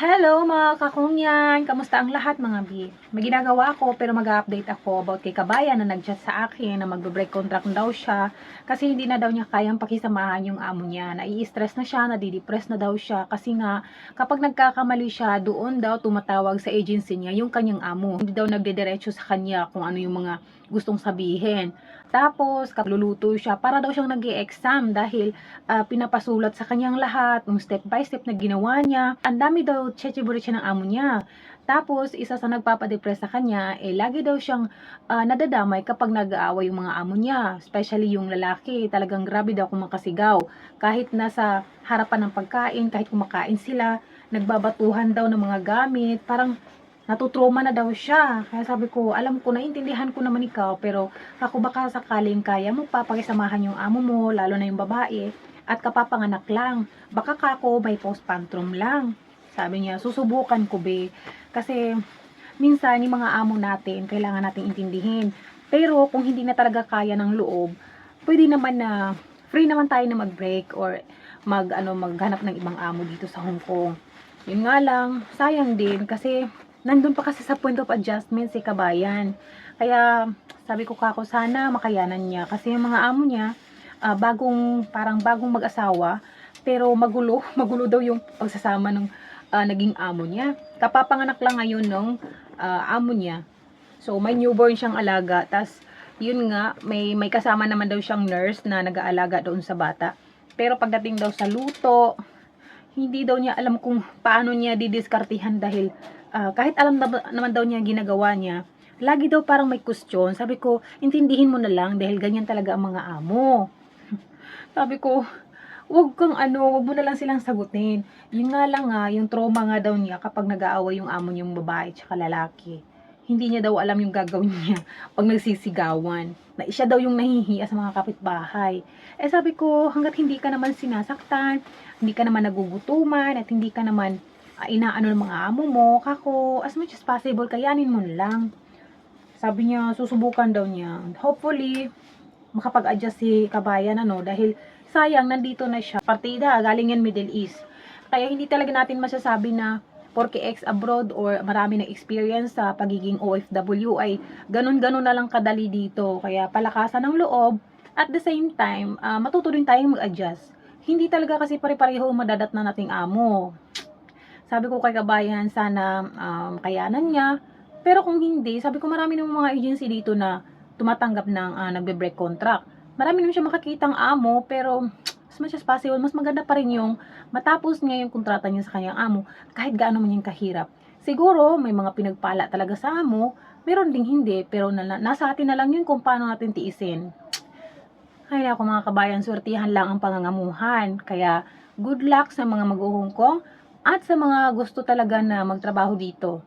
Hello mga kakungyan! Kamusta ang lahat mga B? May ginagawa ako pero mag-update ako about kay Kabayan na nag-chat sa akin na magbe-break contract daw siya kasi hindi na daw niya kayang pakisamahan yung amo niya. Nai-stress na siya, nadidepress na daw siya kasi nga kapag nagkakamali siya doon daw tumatawag sa agency niya yung kanyang amo. Hindi daw nagdediretso sa kanya kung ano yung mga gustong sabihin. Tapos, kapluluto siya para daw siyang nag exam dahil ah, pinapasulat sa kanyang lahat, yung step by step na ginawa niya. Ang dami daw chechiburit siya ng amo niya. Tapos, isa sa nagpapadepress sa kanya, eh, lagi daw siyang ah, nadadamay kapag nag-aaway yung mga amo niya. Especially yung lalaki, talagang grabe daw kung makasigaw. Kahit nasa harapan ng pagkain, kahit kumakain sila, nagbabatuhan daw ng mga gamit, parang natutroma na daw siya. Kaya sabi ko, alam ko, naintindihan ko naman ikaw, pero ako baka sakaling kaya mo pa pakisamahan yung amo mo, lalo na yung babae, at kapapanganak lang. Baka kako may postpartum lang. Sabi niya, susubukan ko be. Kasi minsan yung mga amo natin, kailangan nating intindihin. Pero kung hindi na talaga kaya ng loob, pwede naman na free naman tayo na mag-break or mag ano maghanap ng ibang amo dito sa Hong Kong. Yun nga lang, sayang din kasi nandun pa kasi sa point of adjustment si Kabayan. Kaya sabi ko kako sana makayanan niya kasi yung mga amo niya ah, bagong parang bagong mag-asawa pero magulo, magulo daw yung pagsasama ng ah, naging amo niya. Kapapanganak lang ngayon ng ah, amo niya. So may newborn siyang alaga tas yun nga may may kasama naman daw siyang nurse na nag-aalaga doon sa bata. Pero pagdating daw sa luto, hindi daw niya alam kung paano niya didiskartihan dahil ah, kahit alam na- naman daw niya ginagawa niya, lagi daw parang may question. Sabi ko, intindihin mo na lang dahil ganyan talaga ang mga amo. Sabi ko, wag kang ano, wag mo na lang silang sagutin. Yun nga lang nga, yung trauma nga daw niya kapag nag-aaway yung amo niyang babae tsaka lalaki. Hindi niya daw alam yung gagawin niya pag nagsisigawan. Na siya daw yung nahihiya sa mga kapitbahay. Eh sabi ko, hanggat hindi ka naman sinasaktan, hindi ka naman nagugutuman, at hindi ka naman ah, inaano ng mga amo mo, kako, as much as possible, kayanin mo lang. Sabi niya, susubukan daw niya. Hopefully, makapag-adjust si kabayan, ano, dahil sayang, nandito na siya. Partida, galing yan Middle East. Kaya hindi talaga natin masasabi na porke ex abroad or marami na experience sa pagiging OFW ay ganun-ganun na lang kadali dito. Kaya palakasan ng loob, at the same time, ah, matuto rin tayong mag-adjust. Hindi talaga kasi pare-pareho madadat na nating amo. Sabi ko kay kabayan, sana um, kayanan niya. Pero kung hindi, sabi ko marami ng mga agency dito na tumatanggap ng ah, nagbe-break contract. Marami naman siya makakitang amo, pero as much as possible, mas maganda pa rin yung matapos niya yung kontrata niya sa kanyang amo, kahit gaano man yung kahirap. Siguro, may mga pinagpala talaga sa amo, meron ding hindi, pero na, nasa atin na lang yun kung paano natin tiisin. Ay ako mga kabayan, swertihan lang ang pangangamuhan. Kaya good luck sa mga mag-Hong Kong at sa mga gusto talaga na magtrabaho dito.